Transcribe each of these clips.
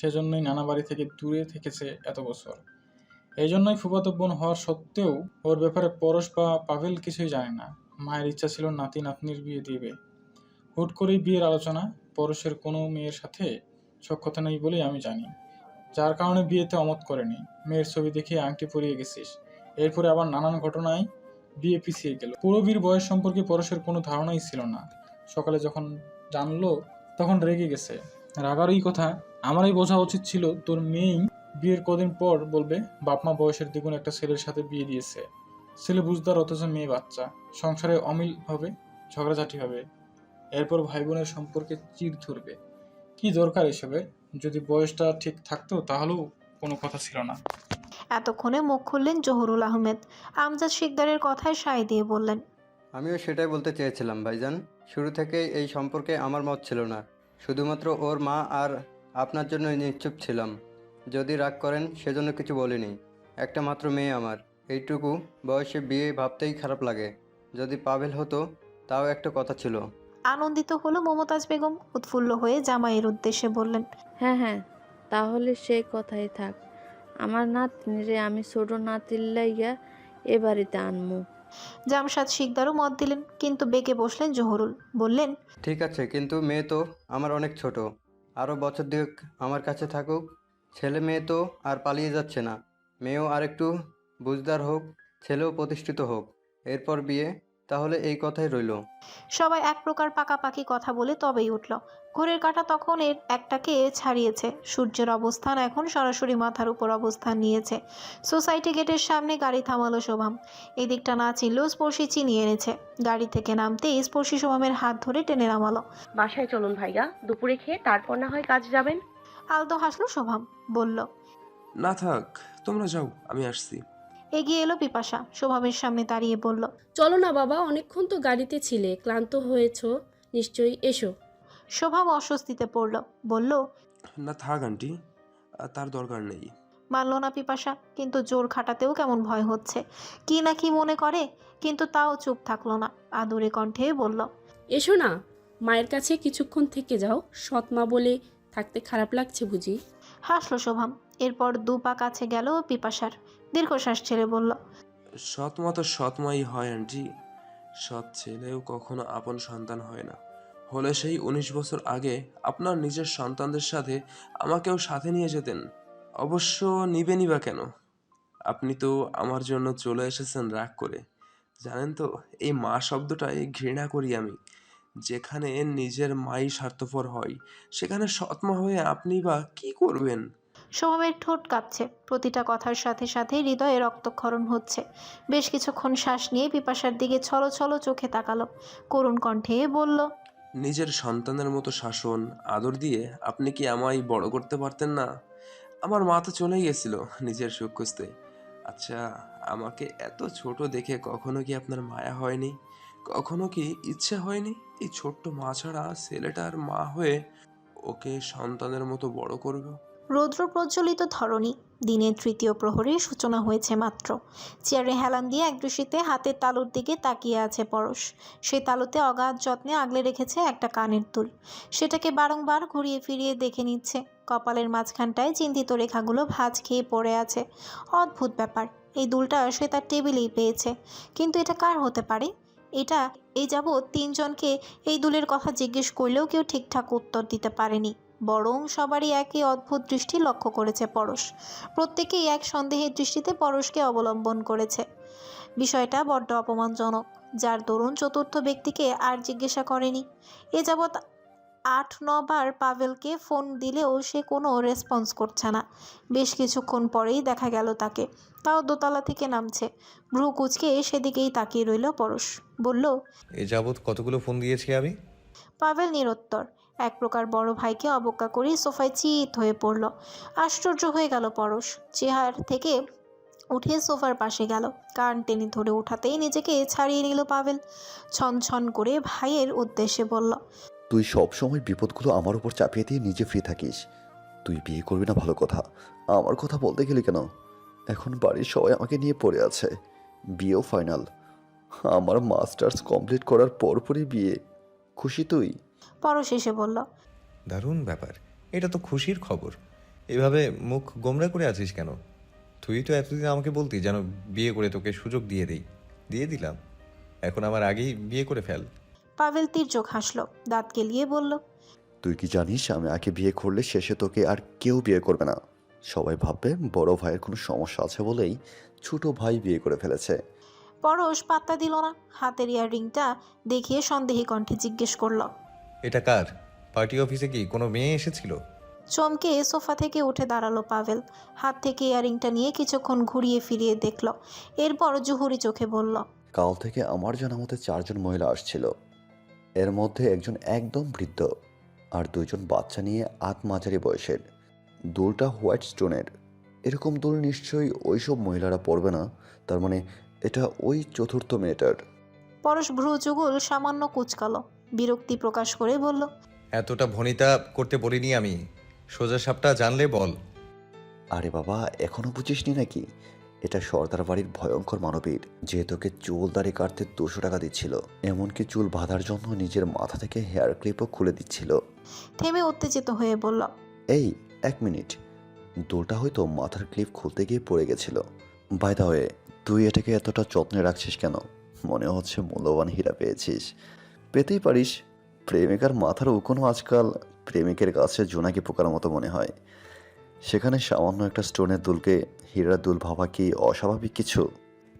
সেজন্যই নানা বাড়ি থেকে দূরে থেকেছে এত বছর। এই জন্যই ফুফাতো বোন হওয়ার সত্ত্বেও ওর ব্যাপারে পরশ বা পাভেল কিছুই জানে না। মায়ের ইচ্ছা ছিল নাতি নাতনির বিয়ে দিবে। হুট করেই বিয়ের আলোচনা, পরশের কোনো মেয়ের সাথে সক্ষতা নেই বলেই আমি জানি। যার কারণে বিয়েতে অমত করেনি। মেয়ের ছবি দেখে আংটি পরিয়ে গেছিস। এরপরে আবার নানান ঘটনায় বিয়ে পিছিয়ে গেল। পুরবীর বয়স সম্পর্কে পরশের কোনো ধারণাই ছিল না। সকালে যখন জানলো, তখন রেগে গেছে। রাগারই কথা আমারই বোঝা উচিত ছিল তোর মেয়েই বিয়ের কদিন পর বলবে বাপমা বয়সের দ্বিগুণ একটা ছেলের সাথে বিয়ে দিয়েছে। ছেলে বুঝদার অথচ মেয়ে বাচ্চা। সংসারে অমিল হবে ঝগড়াঝাটি হবে। এরপর ভাই বোনের সম্পর্কে চির ধরবে। কি দরকার এসবের যদি বয়সটা ঠিক থাকতো তাহলেও কোনো কথা ছিল না। এতক্ষণে মুখ খুললেন জহুরুল আহমেদ। আমজাদ শিকদারের কথায় সায় দিয়ে বললেন আমিও সেটাই বলতে চেয়েছিলাম ভাইজান। শুরু থেকেই এই সম্পর্কে আমার মত ছিল না। শুধুমাত্র ওর মা আর আপনার জন্য নিশ্চুপ ছিলাম। যদি রাগ করেন সেজন্য কিছু বলিনি। একটা মাত্র মেয়ে আমার। এইটুকু বয়সে বিয়ে ভাবতেই খারাপ লাগে। যদি পাভেল হতো তাও একটা কথা ছিল। আনন্দিত হলো মমতাজ বেগম উৎফুল্ল হয়ে জামাইয়ের উদ্দেশ্যে বললেন হ্যাঁ হ্যাঁ তাহলে সেই কথাই থাক। আমার নাতনিরে আমি ছোট নাতির লাইয়া এ বাড়িতে আনমু। জামশাদ শিকদারও মত দিলেন কিন্তু বেঁকে বসলেন জহুরুল। বললেন ঠিক আছে কিন্তু মেয়ে তো আমার অনেক ছোট। আরও বছর দুয়েক আমার কাছে থাকুক, ছেলে মেয়ে তো আর পালিয়ে যাচ্ছে না। মেয়েও আরেকটু বুঝদার হোক, ছেলেও প্রতিষ্ঠিত হোক। এরপর বিয়ে তাহলে এই কথাই রইল। সবাই এক প্রকার পাকাপাকি কথা বলে তবেই উঠল। ঘড়ির কাঁটা তখন এর একটাকে ছাড়িয়েছে। সূর্যের অবস্থান এখন সরাসরি মাথার উপর অবস্থান নিয়েছে। সোসাইটি গেটের সামনে গাড়ি থামালো শোভাম। এদিকটা না চিনলেও স্পর্শী চিনিয়ে এনেছে। গাড়ি থেকে নামতেই স্পর্শী শোভামের হাত ধরে টেনে নামালো। বাসায় চলুন ভাইয়া দুপুরে খেয়ে তারপর না হয় কাজ যাবেন? আলতো হাসলো শোভাম বলল না থাক তোমরা যাও আমি আসছি। এগিয়ে এলো পিপাসা। শোভামের সামনে দাঁড়িয়ে বলল চলো না বাবা অনেকক্ষণ তো গাড়িতে ছিলে ক্লান্ত হয়েছ নিশ্চয়ই এসো। শোভাম অস্বস্তিতে পড়ল বলল না থাক আন্টি আর তার দরকার নেই। মানল না পিপাসা কিন্তু জোর খাটাতেও কেমন ভয় হচ্ছে। কি না কি মনে করে কিন্তু তাও চুপ থাকল না। আদুরে কণ্ঠে বলল এসো না মায়ের কাছে কিছুক্ষণ থেকে যাও সৎমা বলে থাকতে খারাপ লাগছে বুঝি। হাসলো শোভাম এরপর দু পা কাছে গেল পিপাসার। দীর্ঘশ্বাস ছেড়ে বলল, সৎ মতো সৎমাই হয়, আন্টি। সৎ ছেলেও কখনো আপন সন্তান হয় না। হলে সেই উনিশ বছর আগে আপনার নিজের সন্তানদের সাথে আমাকেও সাথে নিয়ে যেতেন। অবশ্য নিবেনই বা কেন? আপনি তো আমার জন্য চলে এসেছেন রাগ করে। জানেন তো, এই মা শব্দটাই ঘৃণা করি আমি। যেখানে নিজের মাই স্বার্থপর হয়, সেখানে সৎমা হয়ে আপনি বা কি করবেন? শোভামের ঠোঁট কাঁপছে। প্রতিটা কথার সাথে সাথে হৃদয়ে রক্তক্ষরণ হচ্ছে। বেশ কিছুক্ষণ শ্বাস নিয়ে পিপাসার দিকে ছলো ছলো চোখে তাকালো। করুণ কণ্ঠে বলল, নিজের সন্তানের মতো শাসন, আদর দিয়ে আপনি কি আমায় বড় করতে পারতেন না? আমার মা তো চলেই গেছিল নিজের সুখ খুঁজতে। আচ্ছা আমাকে এত ছোট দেখে কখনো কি আপনার মায়া হয়নি? কখনো কি ইচ্ছে হয়নি? এই ছোট্ট মা ছাড়া ছেলেটার মা হয়ে ওকে সন্তানের মতো বড় করব? রৌদ্র প্রজ্বলিত ধরণী। দিনের তৃতীয় প্রহরের সূচনা হয়েছে মাত্র। চেয়ারে হেলান দিয়ে একদৃষ্টিতে হাতের তালুর দিকে তাকিয়ে আছে পরশ। সেই তালুতে অগাধ যত্নে আগলে রেখেছে একটা কানের দুল। সেটাকে বারংবার ঘুরিয়ে ফিরিয়ে দেখে নিচ্ছে। কপালের মাঝখানটায় চিন্তিত রেখাগুলো ভাঁজ খেয়ে পড়ে আছে। অদ্ভুত ব্যাপার, এই দুলটা সে তার টেবিলেই পেয়েছে। কিন্তু এটা কার হতে পারে? এটা, এই যাবৎ তিনজনকে এই দুলের কথা জিজ্ঞেস করলেও কেউ ঠিকঠাক উত্তর দিতে পারেনি। বরং সবারই একই অদ্ভুত দৃষ্টি লক্ষ্য করেছে পরশ। প্রত্যেকেই এক সন্দেহের দৃষ্টিতে পরশকে অবলম্বন করেছে। বিষয়টা বড্ড অপমানজনক যার দরুন চতুর্থ ব্যক্তিকে আর জিজ্ঞাসা করেনি। এ যাবৎ আট নবার পাভেলকে ফোন দিলেও সে কোনো রেসপন্স করছে না। বেশ কিছুক্ষণ পরেই দেখা গেল তাকে। তাও দোতলা থেকে নামছে। ভ্রু কুচকে সেদিকেই তাকিয়ে রইল পরশ। বলল এ যাবৎ কতগুলো ফোন দিয়েছি আমি? পাভেল নিরুত্তর এক প্রকার বড় ভাইকে অবজ্ঞা করে সোফায় চিত হয়ে পড়ল। আশ্চর্য হয়ে গেল পরশ। চেহার থেকে উঠে সোফার পাশে গেল। কান টেনে ধরে উঠাতেই নিজেকে ছাড়িয়ে নিল পাভেল। ছন করে ভাইয়ের উদ্দেশ্যে বলল, তুই সব সময় বিপদগুলো আমার উপর চাপিয়ে দিয়ে নিজে ফ্রি থাকিস। তুই বিয়ে করবি না ভালো কথা। আমার কথা বলতে গেলি কেন? এখন বাড়ির সবাই আমাকে নিয়ে পড়ে আছে। বিয়েও ফাইনাল। আমার মাস্টার্স কমপ্লিট করার পরপরই বিয়ে। খুশি তুই? পরশ এসে বলল দারুণ ব্যাপার এটা তো খুশির খবর। এভাবে মুখ গোমরা করে আছিস কেন? তুই তো এতদিন আমাকে বলতি যেন বিয়ে করে তোকে সুযোগ দিয়ে দেই। দিয়ে দিলাম। এখন আমার আগেই বিয়ে করে ফেল। পাভেল তীর্যক হাসলো দাঁত কেলিয়ে বলল তুই কি জানিস আমি আগে বিয়ে করলে শেষে তোকে আর কেউ বিয়ে করবে না। সবাই ভাববে বড় ভাইয়ের কোনো সমস্যা আছে বলেই ছোট ভাই বিয়ে করে ফেলেছে। পরশ পাত্তা দিল না। হাতের ইয়ার রিংটা দেখিয়ে সন্দেহী কণ্ঠে জিজ্ঞেস করল এটা কার? পার্টি অফিসে কি কোনো মেয়ে এসেছিল? চমকে সোফা থেকে উঠে দাঁড়াল পাভেল। হাত থেকে ইয়ারিংটা নিয়ে কিছুক্ষণ ঘুরিয়ে ফিরিয়ে দেখল। এরপর জুহুরি চোখে বলল কাল থেকে আমার জানা মতে চারজন মহিলা আসছিল। এর মধ্যে একজন একদম বৃদ্ধ আর দুজন বাচ্চা নিয়ে আত মাঝারি বয়সের। দুলটা হোয়াইট স্টোনের। এরকম দোল নিশ্চয়ই ওইসব মহিলারা পড়বে না। তার মানে এটা ওই চতুর্থ মেয়েটার। পরশ ভ্রু যুগল সামান্য কুচকালো। বিরক্তি প্রকাশ করে বলল এতটা ভনিতা করতে বলিনি আমি। সোজা সাপটা জানলে বল। আরে বাবা এখনও বুঝিসনি নাকি? এটা সর্দার বাড়ির ভয়ঙ্কর মানবীর যে তোকে চুল দাড়ি কাটতে দুশো টাকা দিচ্ছিল। এমনকি চুল বাঁধার জন্য নিজের মাথা থেকে হেয়ার ক্লিপও খুলে দিচ্ছিল। থেমে উত্তেজিত হয়ে বলল এই এক মিনিট। দোলটা হয়তো মাথার ক্লিপ খুলতে গিয়ে পড়ে গেছিল। বাই দা ওয়ে তুই এটাকে এতটা যত্নে রাখছিস কেন? মনে হচ্ছে মূল্যবান হীরা পেয়েছিস। পেতেই পারিস। প্রেমিকার মাথার উকোনও আজকাল প্রেমিকের কাছে জোনাকি পোকার মতো মনে হয়। সেখানে সামান্য একটা স্টোনের দুলকে হীরার দুল ভাবা কি অস্বাভাবিক কিছু?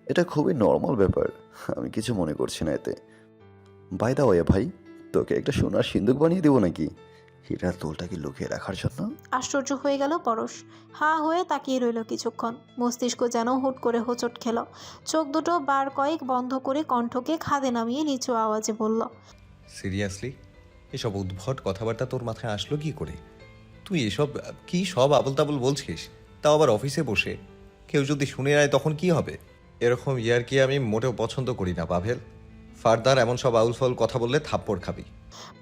এটা খুবই নর্মাল ব্যাপার। আমি কিছু মনে করছি না এতে। বাই দা ওয়ে ভাই, তোকে একটা সোনার সিন্দুক বানিয়ে দেবো নাকি? হীরার দুলটাকে লুকিয়ে রাখার জন্য? আশ্চর্য হয়ে গেল পরশ। হা হয়ে তাকিয়ে রইল কিছুক্ষণ। মস্তিষ্ক যেন হুট করে হোঁচট খেল। চোখ দুটো বার কয়েক বন্ধ করে কণ্ঠকে খাদে নামিয়ে নিচু আওয়াজে বলল সিরিয়াসলি? এসব উদ্ভট কথাবার্তা তোর মাথায় আসলো কি করে? তুই এসব কি সব আবল তাবল বলছিস? তাও আবার অফিসে বসে? কেউ যদি শুনে নেয় তখন কি হবে? এরকম ইয়ার কি আমি মোটেও পছন্দ করি না পাভেল ফার্দার এমন সব আউল ফাউল কথা বললে থাপ্পড় খাবি।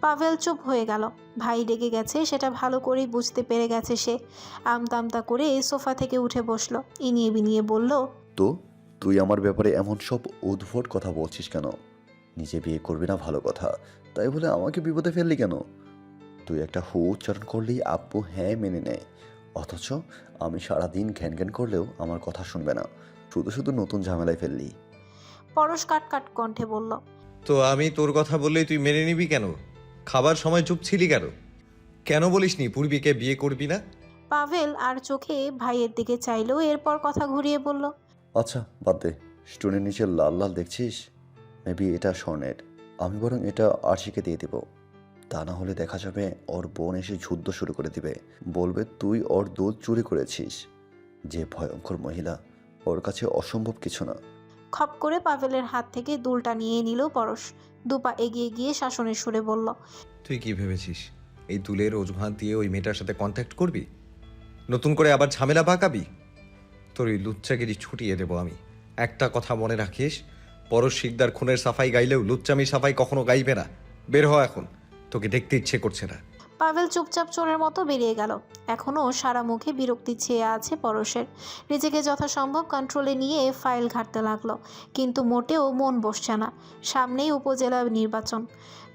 পাভেল চুপ হয়ে গেল। ভাই ডেকে গেছে সেটা ভালো করেই বুঝতে পেরে গেছে সে। আমতামতা করে সোফা থেকে উঠে বসল। ইনিয়ে বিনিয়ে বলল তো তুই আমার ব্যাপারে এমন সব উদ্ভট কথা বলছিস কেন? নিজে বিয়ে করবি না ভালো কথা। তাই বলে আমাকে বিপদে ফেললি কেন? তুই একটা হু উচ্চারণ করলেই আব্বু হ্যাঁ মেনে নেয়। অথচ আমি সারাদিন ঘ্যান ঘ্যান করলেও আমার কথা শুনবে না। শুধু শুধু নতুন ঝামেলায় ফেললি। পরশ কাট কাট কণ্ঠে বলল তো আমি তোর কথা বললেই তুই মেনে নিবি কেন? খাবার সময় চুপ ছিলি কেন? কেন বলিসনি পূর্বীকে বিয়ে করবি না? পাভেল আর চোখে ভাইয়ের দিকে চাইলেও এরপর কথা ঘুরিয়ে বলল আচ্ছা বাদ দে। স্টোনের নিচে লাল লাল দেখছিস? মেবি এটা স্বর্ণের। আমি বরং এটা আরশিকে দিয়ে দিব। তা না হলে দেখা যাবে ওর বোন এসে যুদ্ধ শুরু করে দিবে। বলবে তুই ওর দুধ চুরি করেছিস। যে ভয়ঙ্কর মহিলা ওর কাছে অসম্ভব কিছু না। খপ করে পাভেলের হাত থেকে দুলটা নিয়ে নিল পরশ। দুপা এগিয়ে গিয়ে শাসনের সুরে বলল, তুই কি ভেবেছিস? এই তুলের অজুহাত দিয়ে ওই মেয়েটার সাথে কন্ট্যাক্ট করবি? নতুন করে আবার ঝামেলা পাকাবি তোর ওই লুচ্চাগিরি ছুটিয়ে দেবো আমি। একটা কথা মনে রাখিস, পরশ শিকদার খুনের সাফাই গাইলেও লুচ্চামি সাফাই কখনো গাইবে না। বের হ এখন, তোকে দেখতে ইচ্ছে করছে না। পাভেল চুপচাপ চোরের মতো বেরিয়ে গেল। এখনও সারা মুখে বিরক্তি ছেয়ে আছে পরশের। নিজেকে যথাসম্ভব কন্ট্রোলে নিয়ে ফাইল ঘাটতে লাগল, কিন্তু মোটেও মন বসছে না। সামনেই উপজেলা নির্বাচন।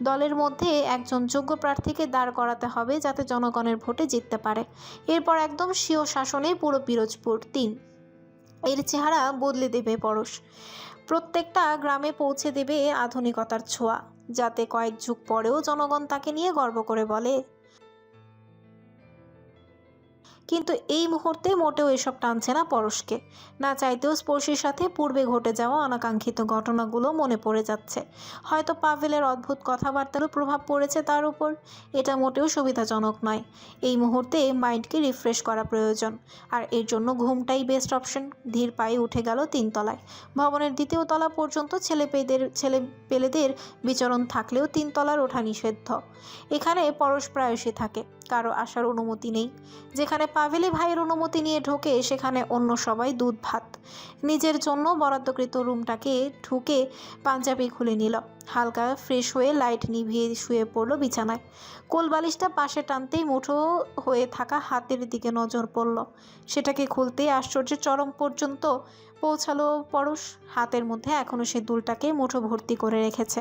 দলের মধ্যে একজন যোগ্য প্রার্থীকে দাঁড় করাতে হবে যাতে জনগণের ভোটে জিততে পারে। এরপর একদম স্বীয় শাসনে পুরো পিরোজপুর তিন। এর চেহারা বদলে দেবে পরশ। প্রত্যেকটা গ্রামে পৌঁছে দেবে আধুনিকতার ছোঁয়া। যাতে কয়েক যুগ পরেও জনগণ তাকে নিয়ে গর্ব করে বলে। কিন্তু এই মুহূর্তে মোটেও এসব টানছে না পরশকে। না চাইতেও স্পর্শীর সাথে পূর্বে ঘটে যাওয়া অনাকাঙ্ক্ষিত ঘটনাগুলো মনে পড়ে যাচ্ছে। হয়তো পাভেলের অদ্ভুত কথাবার্তারও প্রভাব পড়েছে তার উপর। এটা মোটেও সুবিধাজনক নয়। এই মুহূর্তে মাইন্ডকে রিফ্রেশ করা প্রয়োজন। আর এর জন্য ঘুমটাই বেস্ট অপশন। ধীর পায়ে উঠে গেল তিনতলায়। ভবনের দ্বিতীয় তলা পর্যন্ত ছেলেপেদের ছেলে পেলেদের বিচরণ থাকলেও তিনতলার ওঠা নিষিদ্ধ। এখানে পরশ প্রায়শই থাকে। কারও আসার অনুমতি নেই। যেখানে পাভেলি ভাইয়ের অনুমতি নিয়ে ঢোকে, সেখানে অন্য সবাই দুধ ভাত। নিজের জন্য বরাদ্দকৃত রুমটাকে ঢুকে পাঞ্জাবি খুলে নিল। হালকা ফ্রেশ হয়ে লাইট নিভিয়ে শুয়ে পড়ল বিছানায়। কোল বালিশটা পাশে টানতেই মুঠো হয়ে থাকা হাতের দিকে নজর পড়ল। সেটাকে খুলতেই আশ্চর্যের চরম পর্যন্ত পৌঁছালো পরশ হাতের মধ্যে এখনও সে দুলটাকে মুঠো ভর্তি করে রেখেছে।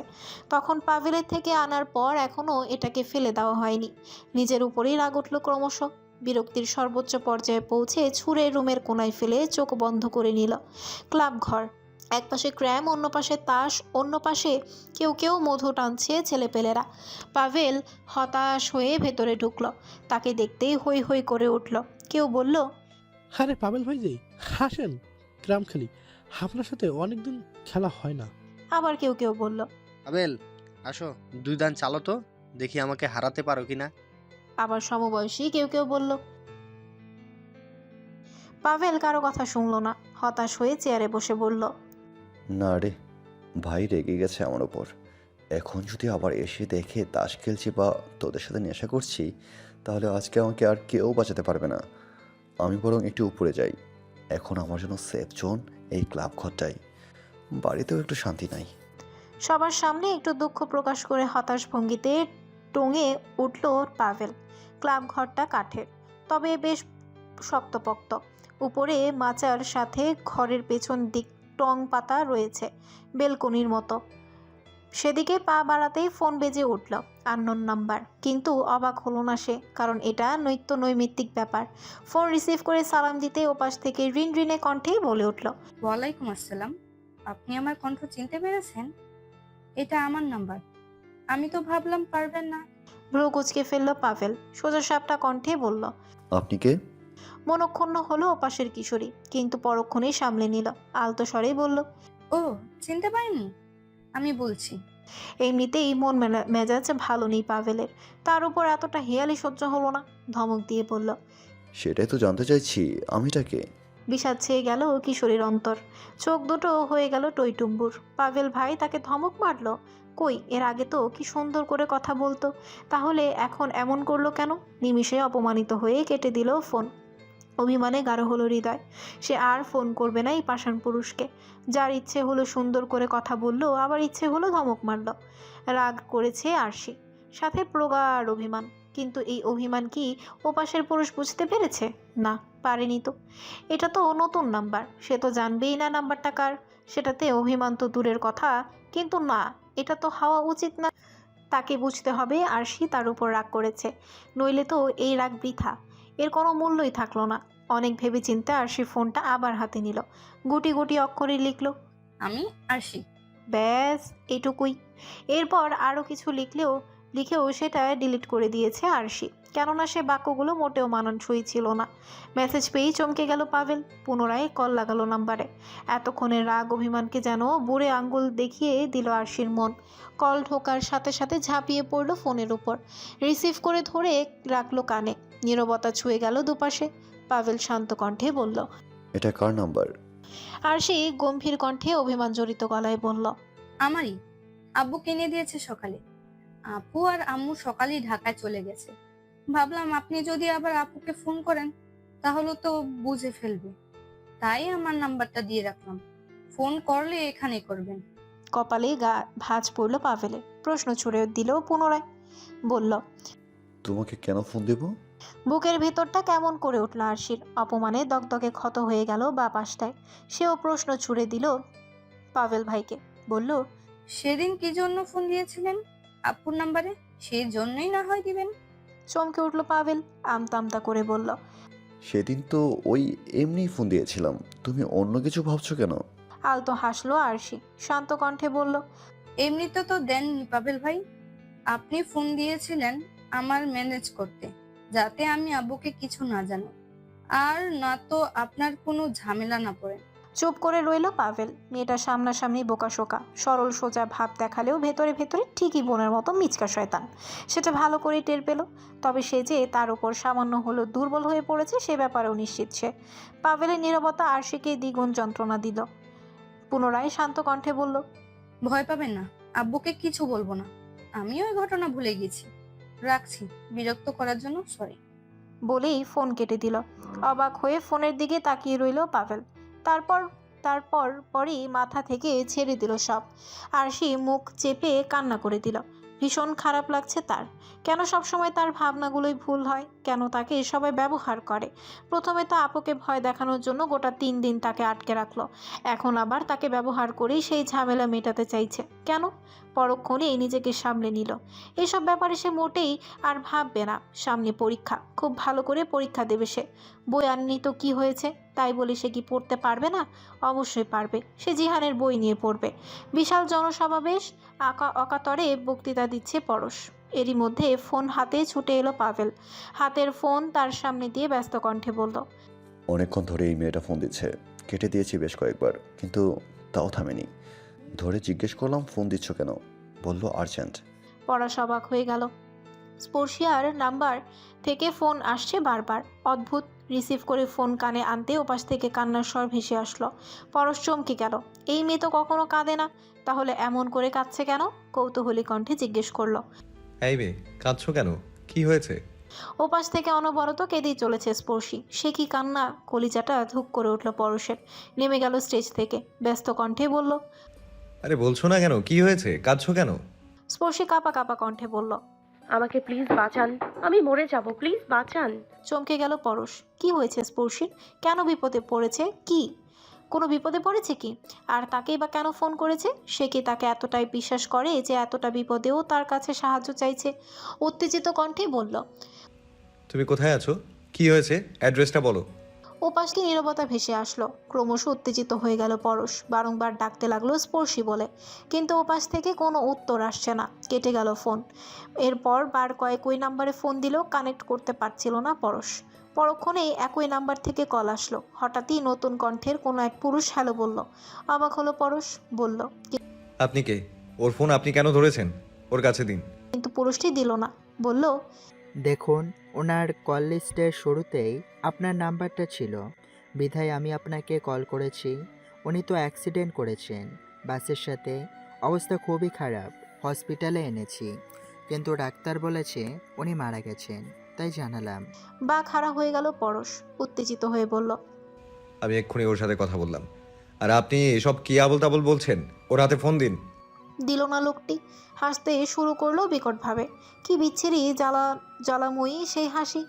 তখন পাভেলের থেকে আনার পর এখনও এটাকে ফেলে দেওয়া হয়নি। নিজের উপরেই রাগ উঠল ক্রমশ। বিরক্তির সর্বোচ্চ পর্যায়ে পৌঁছে ছুঁড়ে রুমের কোনায় ফেলে চোখ বন্ধ করে নিল। ক্লাব ঘর। এক পাশে ক্র্যাম, অন্য পাশে তাস, অন্য পাশে কেউ কেউ মধু টানছে ছেলেপেলেরা। পাভেল হতাশ হয়ে ভেতরে ঢুকলো। তাকে দেখতেই হই হই করে উঠল। কেউ বলল, আরে পাবেল ভাই যে হাসেন। গ্রাম খেলি আপনার সাথে অনেকদিন খেলা হয় না। আবার কেউ কেউ বলল আবেল আসো দুই দান চালো তো দেখি আমাকে হারাতে পারো কিনা। আবার সমবয়সী কেউ কেউ বলল পাভেল কারও কথা শুনল না হতাশ হয়ে চেয়ারে বসে বলল না রে ভাই রেগে গেছে আমার ওপর। এখন যদি আবার এসে দেখে তাস খেলছি বা তোদের সাথে নেশা করছি তাহলে আজকে আমাকে আর কেউ বাঁচাতে পারবে না। আমি বরং একটু উপরে যাই। এখন আমার জন্য সেফ জোন এই ক্লাব ঘরটাই। বাড়িতেও একটু শান্তি নাই। সবার সামনে একটু দুঃখ প্রকাশ করে হতাশ ভঙ্গিতে টঙে উঠল পাভেল। ক্লাব ঘরটা কাঠের, তবে বেশ শক্তপোক্ত। উপরে মাচার সাথে ঘরের পেছন দিক টং পাতা রয়েছে, বেলকনির মতো। সেদিকে পা বাড়াতেই ফোন বেজে উঠল। আননোন নাম্বার কিন্তু অবাক হলো না সে কারণ এটা নৈত্য নৈমিত্তিক ব্যাপার। ফোন রিসিভ করে সালাম দিতে ওপাশ থেকে রিন রিনে কণ্ঠেই বলে উঠল ওয়ালাইকুম আসসালাম। আপনি আমার কণ্ঠ চিনতে পেরেছেন? এটা আমার নাম্বার আমি তো ভাবলাম পারবেন না। ভ্রু কুচকে ফেলল পাভেল সোজা সাপটা কণ্ঠে বলল আপনি কে? মনক্ষুণ্ণ হলো ওপাশের কিশোরী কিন্তু পরক্ষণেই সামলে নিল আলতো স্বরেই বলল ও চিনতে পারেননি আমি বলছি এমনিতেই মন মেজাজ ভালো নেই পাভেলের। তার উপর এতটা হেয়ালি সহ্য হলো না ধমক দিয়ে বলল। সেটাই তো জানতে চাইছি আমিটাকে বিষাদ ছেয়ে গেল কিশোরীর অন্তর। চোখ দুটো হয়ে গেল টইটুম্বুর। পাভেল ভাই তাকে ধমক মারলো। কই এর আগে তো কি সুন্দর করে কথা বলতো। তাহলে এখন এমন করল কেন? নিমিষে অপমানিত হয়ে কেটে দিল ফোন। অভিমানে গাঢ় হলো হৃদয়। সে আর ফোন করবে না এই পাষাণ পুরুষকে। যার ইচ্ছে হলো সুন্দর করে কথা বলল, আবার ইচ্ছে হলো ধমক মারল। রাগ করেছে আরশি। সাথে প্রগাঢ় অভিমান। কিন্তু এই অভিমান কি ওপাশের পুরুষ বুঝতে পেরেছে? না, পারেনি তো। এটা তো নতুন নাম্বার। সে তো জানবেই না নাম্বারটা কার। সেটাতে অভিমান তো দূরের কথা। কিন্তু না, এটা তো হওয়া উচিত না। তাকে বুঝতে হবে আর সে তার উপর রাগ করেছে। নইলে তো এই রাগ বৃথা। এর কোনো মূল্যই থাকল না। অনেক ভেবে চিন্তে আর সে ফোনটা আবার হাতে নিল। গুটি গুটি অক্ষরে লিখলো আমি আরশি ব্যাস এটুকুই। এরপর আরও কিছু লিখলেও লিখেও সেটা ডিলিট করে দিয়েছে আরশি। কেননা সে বাক্যগুলো মোটেও মানানসই ছিল না। মেসেজ পেয়েই চমকে গেল পাভেল পুনরায় কল লাগালো নাম্বারে। এতক্ষণের রাগ অভিমানকে যেন বুড়ে আঙ্গুল দেখিয়ে দিল আরশির মন। কল ঢোকার সাথে সাথে ঝাঁপিয়ে পড়ল ফোনের উপর। রিসিভ করে ধরে রাখল কানে। নীরবতা ছুঁয়ে গেল দুপাশে। পাভেল শান্ত কণ্ঠে বলল এটা কার নাম্বার? আরশি গম্ভীর কণ্ঠে অভিমান জড়িত গলায় বলল আমারই। আব্বু কিনে দিয়েছে সকালে। আপু আর আম্মু সকালেই ঢাকায় চলে গেছে। ভাবলাম আপনি যদি আবার আপুকে ফোন করেন তাহলে তো বুঝে ফেলবে। তাই আমার নাম্বারটা দিয়ে রাখলাম। ফোন করলে এখানে করবেন। কপালে গা ভাঁজ পড়ল পাভেলে প্রশ্ন ছুড়ে দিল পুনরায়। বলল তোমাকে কেন ফোন দেবো? বুকের ভেতরটা কেমন করে উঠল আরশির? অপমানে দগদগে ক্ষত হয়ে গেল বা পাশটায়। সেও প্রশ্ন ছুড়ে দিল পাভেল ভাইকে। বলল সেদিন কি জন্য ফোন দিয়েছিলেন? আপুর নাম্বারে? সেই জন্যই না হয় দিবেন। চমকে উঠল পাভেল আমতা আমতা করে বলল সেদিন তো ওই এমনি ফোন দিয়েছিলাম। তুমি অন্য কিছু ভাবছ কেন? আলতো হাসলো আরশি শান্ত কণ্ঠে বলল এমনিতে তো দেননি পাবেল ভাই। আপনি ফোন দিয়েছিলেন আমার ম্যানেজ করতে। যাতে আমি আব্বুকে কিছু না জানি। আর না তো আপনার কোনো ঝামেলা না পড়ে। চুপ করে রইল পাভেল। মেয়েটা সামনাসামনি বোকাশোকা সরল সোজা ভাব দেখালেও ভেতরে ভেতরে ঠিকই বোনের মতো মিচকা শয়তান। সেটা ভালো করেই টের পেল। তবে সে যে তার উপর সামান্য হলো দুর্বল হয়ে পড়েছে সে ব্যাপারেও নিশ্চিত সে। পাভেলের নীরবতা আরশিকে দ্বিগুণ যন্ত্রণা দিল। পুনরায় শান্ত কণ্ঠে বলল ভয় পাবেন না। আব্বুকে কিছু বলব না। আমিও ওই ঘটনা ভুলে গেছি। রাখছি, বিরক্ত করার জন্য সরি বলেই ফোন কেটে দিল। অবাক হয়ে ফোনের দিকে তাকিয়ে রইল পাভেল। তারপর তারপর পরই মাথা থেকে ছেড়ে দিল সব। আরশি মুখ চেপে কান্না করে দিল। ভীষণ খারাপ লাগছে তার। কেন সবসময় তার ভাবনাগুলোই ভুল হয়? কেন তাকে সবাই ব্যবহার করে? প্রথমে তো আপুকে ভয় দেখানোর জন্য গোটা তিন দিন তাকে আটকে রাখল। এখন আবার তাকে ব্যবহার করেই সেই ঝামেলা মেটাতে চাইছে। কেন? পরক্ষণেই নিজেকে সামলে নিল। এসব ব্যাপারে সে মোটেই আর ভাববে না। সামনে পরীক্ষা। খুব ভালো করে পরীক্ষা দেবে সে। বই আননি তো কি হয়েছে? তাই বলে সে কি পড়তে পারবে না? অবশ্যই পারবে। সে জিহানের বই নিয়ে পড়বে। বিশাল জনসমাবেশ আকা অকাতরে বক্তৃতা দিচ্ছে পরশ। এরই মধ্যে ফোন হাতে ছুটে এলো পাভেল। হাতের ফোন তার সামনে দিয়ে ব্যস্ত কণ্ঠে বলল, অনেকক্ষণ ধরে এই মেয়েটা ফোন দিচ্ছে। কেটে দিয়েছি বেশ কয়েকবার, কিন্তু তাও থামেনি। ধরে জিজ্ঞেস করলাম ফোন দিচ্ছ কেন? বলল আর্জেন্ট। পড়া অবাক হয়ে গেল। স্পর্শিয়ার নাম্বার থেকে ফোন আসছে বারবার। অদ্ভুত রিসিভ করে ফোন কানে আনতে ওপাশ থেকে কান্নার স্বর ভেসে আসলো। পরশ চমকে গেল। এই মেয়ে তো কখনো কাঁদে না। তাহলে এমন করে কাঁদছে কেন? কৌতূহলী কণ্ঠে জিজ্ঞেস করল। এই মেয়ে কাঁদছো কেন? কি হয়েছে? ওপাশ থেকে অনবরত কেঁদেই চলেছে স্পর্শী। সে কি কান্না কলিজাটা ধুক করে উঠল পরশের। নেমে গেল স্টেজ থেকে। ব্যস্ত কণ্ঠে বলল আরে বলছো না কেন? কি হয়েছে? কাঁদছো কেন? স্পর্শী কাপা কাপা কণ্ঠে বলল আমাকে প্লিজ বাঁচান। আমি মরে যাব প্লিজ বাঁচান। চমকে গেল পরশ। কি হয়েছে স্পর্শীর কেন বিপদে পড়েছে? কি? কোনো বিপদে পড়েছে কি? আর তাকেই বা কেন ফোন করেছে? সে কি তাকে এতটাই বিশ্বাস করে যে এতটা বিপদেও তার কাছে সাহায্য চাইছে? উত্তেজিত কণ্ঠে বলল তুমি কোথায় আছো? কি হয়েছে? অ্যাড্রেসটা বলো। ওপাশকে নীরবতা ভেসে আসলো। ক্রমশ উত্তেজিত হয়ে গেল পরশ। বারংবার ডাকতে লাগল স্পর্শী বলে। কিন্তু ওপাশ থেকে কোনো উত্তর আসছে না। কেটে গেল ফোন। এরপর বার কয়েক ওই নাম্বারে ফোন দিলেও কানেক্ট করতে পারছিল না পরশ। পরক্ষণেই একই নাম্বার থেকে কল আসলো। হঠাৎই নতুন কণ্ঠের কোনো এক পুরুষ হ্যালো বলল। অবাক হলো পরশ বলল আপনি কে? ওর ফোন আপনি কেন ধরেছেন? ওর কাছে দিন। কিন্তু পুরুষটি দিল না। বলল দেখুন ওনার কল লিস্টের শুরুতেই আপনার নাম্বারটা ছিল। বিধায় আমি আপনাকে কল করেছি। উনি তো অ্যাক্সিডেন্ট করেছেন। বাসের সাথে। অবস্থা খুবই খারাপ। হসপিটালে এনেছি। কিন্তু ডাক্তার বলেছে উনি মারা গেছেন। তাই জানালাম। বা খাড়া হয়ে গেল পরশ। উত্তেজিত হয়ে বলল আমি এক্ষুনি ওর সাথে কথা বললাম। আর আপনি এসব কি আবল তাবল বলছেন? ওর হাতে ফোন দিন। দিল না লোকটি। হাসতে শুরু করল বিকটভাবে। কি বিচ্ছিরি জ্বালা, জ্বালাময়ী সেই হাসি।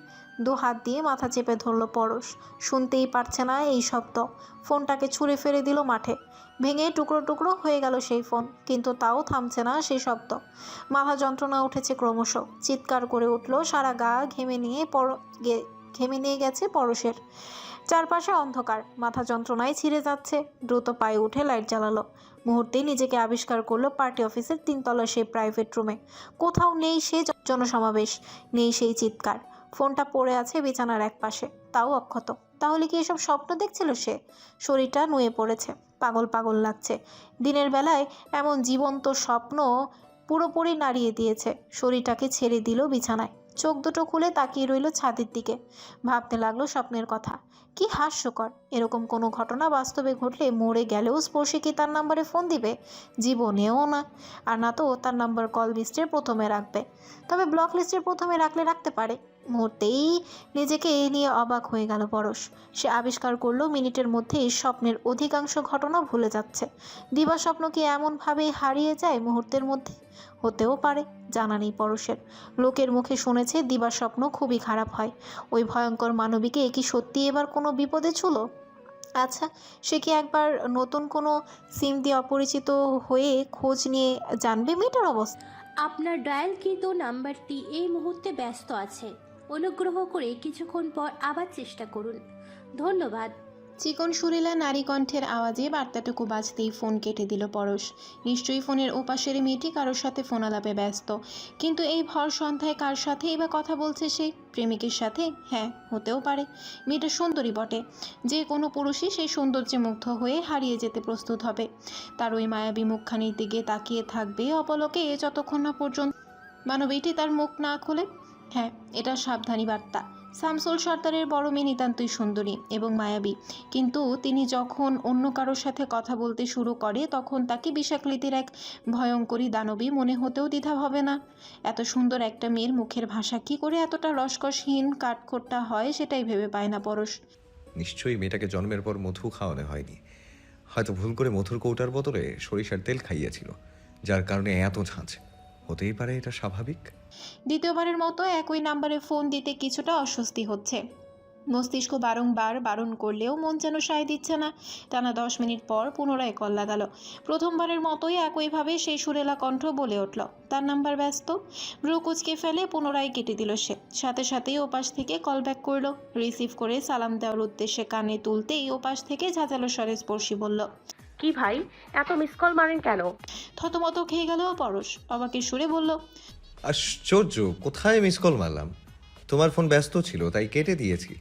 দু হাত দিয়ে মাথা চেপে ধরলো পরশ। শুনতেই পারছে না এই শব্দ। ফোনটাকে ছুঁড়ে ফেলে দিল মাঠে। ভেঙে টুকরো টুকরো হয়ে গেল সেই ফোন, কিন্তু তাও থামছে না সেই শব্দ। মাথা যন্ত্রণা উঠেছে ক্রমশ। চিৎকার করে উঠল, সারা গা ঘেমে নিয়ে পর ঘেমে নিয়ে গেছে পরশের। চারপাশে অন্ধকার, মাথা যন্ত্রণায় ছিঁড়ে যাচ্ছে। দ্রুত পায়ে উঠে লাইট জ্বালালো। মুহূর্তেই নিজেকে আবিষ্কার করল পার্টি অফিসের তিনতলা সেই প্রাইভেট রুমে। কোথাও নেই সে জনসমাবেশ, নেই সেই চিৎকার। ফোনটা পড়ে আছে বিছানার এক পাশে তাও অক্ষত। তাহলে কি এসব স্বপ্ন দেখছিল সে? শরীরটা নুয়ে পড়েছে, পাগল পাগল লাগছে। দিনের বেলায় এমন জীবন্ত স্বপ্ন পুরোপুরি নাড়িয়ে দিয়েছে। শরীরটাকে ছেড়ে দিল বিছানায়। চোখ দুটো খুলে তাকিয়ে রইল ছাদের দিকে। ভাবতে লাগল স্বপ্নের কথা। কি হাস্যকর। এরকম কোনো ঘটনা বাস্তবে ঘটলে মরে গেলেও স্পর্শী কি তার নাম্বারে ফোন দিবে? জীবনেও না। আর না তো তার নাম্বার কল লিস্টের প্রথমে রাখবে। তবে ব্লক লিস্টের প্রথমে রাখলে রাখতে পারে। মুহূর্তেই নিজেকে এই নিয়ে অবাক হয়ে গেল পরশ। সে আবিষ্কার করল মিনিটের মধ্যেই স্বপ্নের অধিকাংশ ঘটনা ভুলে যাচ্ছে। দিবা স্বপ্ন কি এমনভাবেই হারিয়ে যায় মুহূর্তের মধ্যে। হতেও পারে, জানা নেই পরশের। লোকের মুখে শুনেছে দিবার স্বপ্ন খুবই খারাপ হয়। ওই ভয়ঙ্কর মানবীকে কি সত্যি এবার কোনো বিপদে ছিল? আচ্ছা সে কি একবার নতুন কোনো সিম দিয়ে অপরিচিত হয়ে খোঁজ নিয়ে জানবে মেয়েটার অবস্থা? আপনার ডায়ালকৃত নাম্বারটি এই মুহূর্তে ব্যস্ত আছে। অনুগ্রহ করে কিছুক্ষণ পর আবার চেষ্টা করুন। ধন্যবাদ। চিকন সুরেলা নারী কণ্ঠের আওয়াজে বার্তাটুকু বাজতেই ফোন কেটে দিল পরশ। নিশ্চয়ই ফোনের ওপাশের মেয়েটি কারোর সাথে ফোন আলাপে ব্যস্ত। কিন্তু এই ভর সন্ধ্যায় কার সাথেই বা কথা বলছে সে? প্রেমিকের সাথে? হ্যাঁ হতেও পারে। মেয়েটা সুন্দরী বটে। যে কোনো পুরুষই সেই সৌন্দর্যে মুগ্ধ হয়ে হারিয়ে যেতে প্রস্তুত হবে। তার ওই মায়াবী মুখখানির দিকে তাকিয়ে থাকবে অপলকে যতক্ষণ না পর্যন্ত। মানবীটি তার মুখ না খোলে? হ্যাঁ এটা সাবধানী বার্তা। শামসুল সর্দারের বড় মেয়ে নিতান্তই সুন্দরী এবং মায়াবী। কিন্তু তিনি যখন অন্য কারোর সাথে কথা বলতে শুরু করে, তখন তাকে বিষাকৃতির এক ভয়ঙ্করী দানবী মনে হতেও দ্বিধা হবে না। এত সুন্দর একটা মেয়ের মুখের ভাষা কি করে এতটা রসকসহীন কাঠখোট্টা হয় সেটাই ভেবে পায় না পরশ। নিশ্চয়ই মেয়েটাকে জন্মের পর মধু খাওয়ানো হয়নি। হয়তো ভুল করে মধুর কৌটার বদলে সরিষার তেল খাইয়েছিল, যার কারণে এত ঝাঁঝ হতেই পারে, এটা স্বাভাবিক। দ্বিতীয়বারের মতো একই নাম্বারে ফোন দিতে কিছুটা অস্বস্তি হচ্ছে। মস্তিষ্ক বারংবার বারণ করলেও মন যেন সায় দিচ্ছে না। টানা দশ মিনিট পর পুনরায় কল লাগালো। প্রথমবারের মতোই একইভাবে সেই সুরেলা কণ্ঠ বলে উঠল, তার নাম্বার ব্যস্ত। ব্রু কুচকে ফেলে পুনরায় কেটে দিল সে। সাথে সাথেই ওপাশ থেকে কল ব্যাক করল। রিসিভ করে সালাম দেওয়ার উদ্দেশ্যে কানে তুলতেই ওপাশ থেকে ঝাঁঝালো স্বরে স্পর্শী বলল কি ভাই? এত মিস কল মারেন কেন? থতমত খেয়ে গেল পরশ। আমাকে সুরে বলল আশ্চর্য কোথায় মিস কল মারলাম? তোমার ফোন ব্যস্ত ছিল তাই কেটে দিয়েছি।